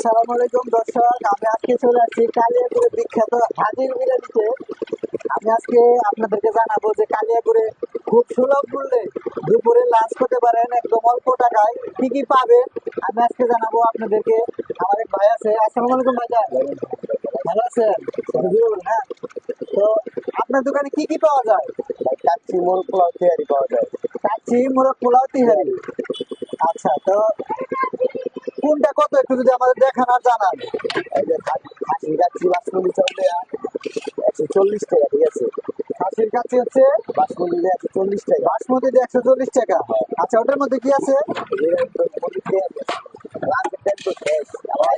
আসসালামু আলাইকুম দর্শক আমি আজকে চলে আসছি কালিয়াপুরে বিখ্যাত হাজির বিরিয়ানিতে আমি আজকে আপনাদেরকে জানাব যে কালিয়াপুরে খুব সুলভ মূল্যে দুপুরে লাঞ্চ করতে পারেন একদম অল্প টাকায়। কি কি পাবেন আমি আজকে জানাব আপনাদেরকে। আমার এক ভাই আছে। আসসালামু আলাইকুম ভাইজান ভালো আছেন? হ্যাঁ। তো আপনার দোকানে কি কি পাওয়া যায়? কাচ্চি মোরগ পোলাও তৈরি পাওয়া যায়। কাচ্চি মোরগ পোলাও তিহারি আচ্ছা তো কোনটা কত একটু যদি আমাদের দেখান আর জানান। এই যে খা- খাসি বাসমতি চাল একশো চল্লিশ টাকা, ঠিক আছে? খাসির হচ্ছে একশো চল্লিশ টাকা। বাসমতি একশো চল্লিশ টাকা? আচ্ছা ওটার মধ্যে কি আছে?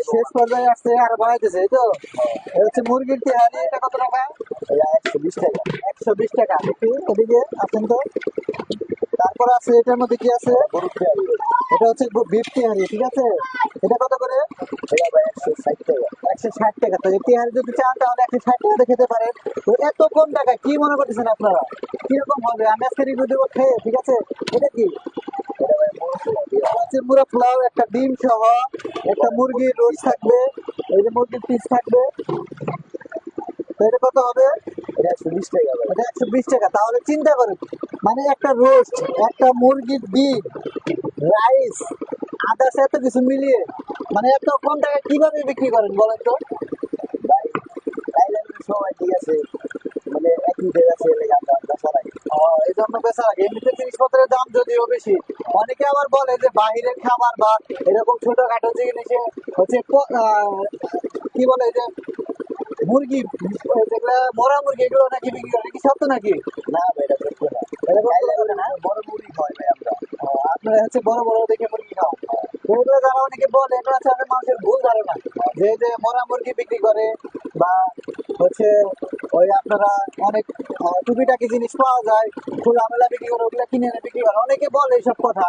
শেষ পর্যায়ে আর এই তো? হচ্ছে মুরগির তিহারি এটা কত টাকা? একশো বিশ টাকা। একশো বিশ টাকা এদিকে আছেন তো। তারপর আছে, এটার মধ্যে কি আছে? এটা হচ্ছে বিফ তিহারি, ঠিক আছে? এটা কত করে? একশো ষাট টাকা। তো তিহারি যদি চান, তাহলে একশো ষাট টাকাতে খেতে পারেন। তো এত কম টাকা কি মনে করতেছেন আপনারা? কীরকম হবে? আমি আজকে রিভিউ দেবো খেয়ে, ঠিক আছে? এটা কি? হচ্ছে পুরো একটা ডিম সহ একটা মুরগির রোজ থাকবে, এই যে মুরগির পিস থাকবে। এটা কত হবে? এটা একশো বিশ টাকা টাকা তাহলে চিন্তা করেন। মানে একটা রোস্ট একটা মুরগির ডিম রাইস আদার্স এত কিছু মিলিয়ে মানে এত কম টাকায় কীভাবে বিক্রি করেন বলেন তো? থাইল্যান্ডের ঠিক আছে। মানে একই আছে এই জন্য এমনিতে জিনিসপত্রের দাম যদিও বেশি অনেকে আবার বলে যে বাহিরের খাবার বা এরকম ছোটখাটো জিনিসে হচ্ছে কি বলে যে মুরগি যেগুলো মরা মুরগি এগুলো নাকি বিক্রি করে কি সত্য নাকি? না ভাই এটা না। না? বড় মুরগি হয় ভাই আমরা। আপনারা হচ্ছে বড় বড় দেখে মুরগি খাও। তো এগুলো যারা অনেকে বলে এটা হচ্ছে আমাদের মানুষের ভুল ধারণা। যে যে মরা মুরগি বিক্রি করে বা হচ্ছে ওই আপনারা অনেক আহ, টুকিটাকি জিনিস পাওয়া যায় খোলামেলা বিক্রি করে ওগুলো কিনে এনে বিক্রি করে। অনেকে বলে এইসব কথা।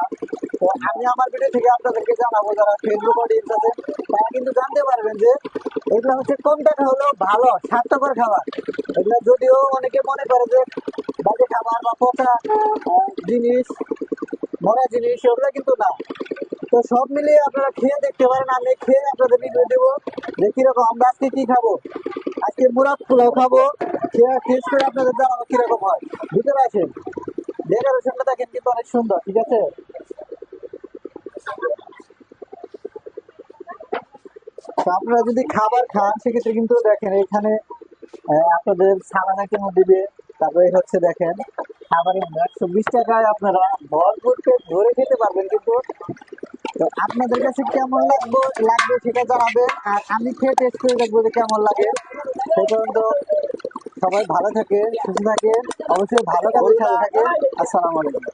তো আমি আমার ভিডিও থেকে আপনাদেরকে জানাব যারা ফেসবুক অডিয়েন্স আছে তারা কিন্তু জানতে পারবেন যে এগুলো হচ্ছে কম টাকা হলেও ভালো স্বাস্থ্যকর খাবার। এগুলো যদিও অনেকে মনে করে যে বাজে খাবার বা পচা জিনিস মরা জিনিস ওগুলো কিন্তু না। তো সব মিলিয়ে আপনারা খেয়ে দেখতে পারেন আমি খেয়ে আপনাদের রিভিউ দেবো যে কীরকম আমরা আজকে কি খাব। আজকে মুরাদ পোলাও খাব। টেস্ট করে আপনাদের জানাব কীরকম হয়। ভিতরে আছেন ডেকোরেশনটা দেখেন কিন্তু অনেক সুন্দর, ঠিক আছে? আপনারা যদি খাবার খান, সেক্ষেত্রে কিন্তু দেখেন এখানে আপনাদের সালানা কেমন দিবে? তারপরে হচ্ছে দেখেন, খাবারের একশো বিশ টাকায় আপনারা ভরপুর পেট ভরে খেতে পারবেন কিন্তু। তো আপনাদের কাছে কেমন লাগবে? লাগবে সেটা জানাবেন। আর আমি খেয়ে টেস্ট করে দেখব যে কেমন লাগে। সেই পর্যন্ত সবাই ভালো থাকে সুস্থ থাকে অবশ্যই ভালো কাজে থাকে। আসসালামু আলাইকুম।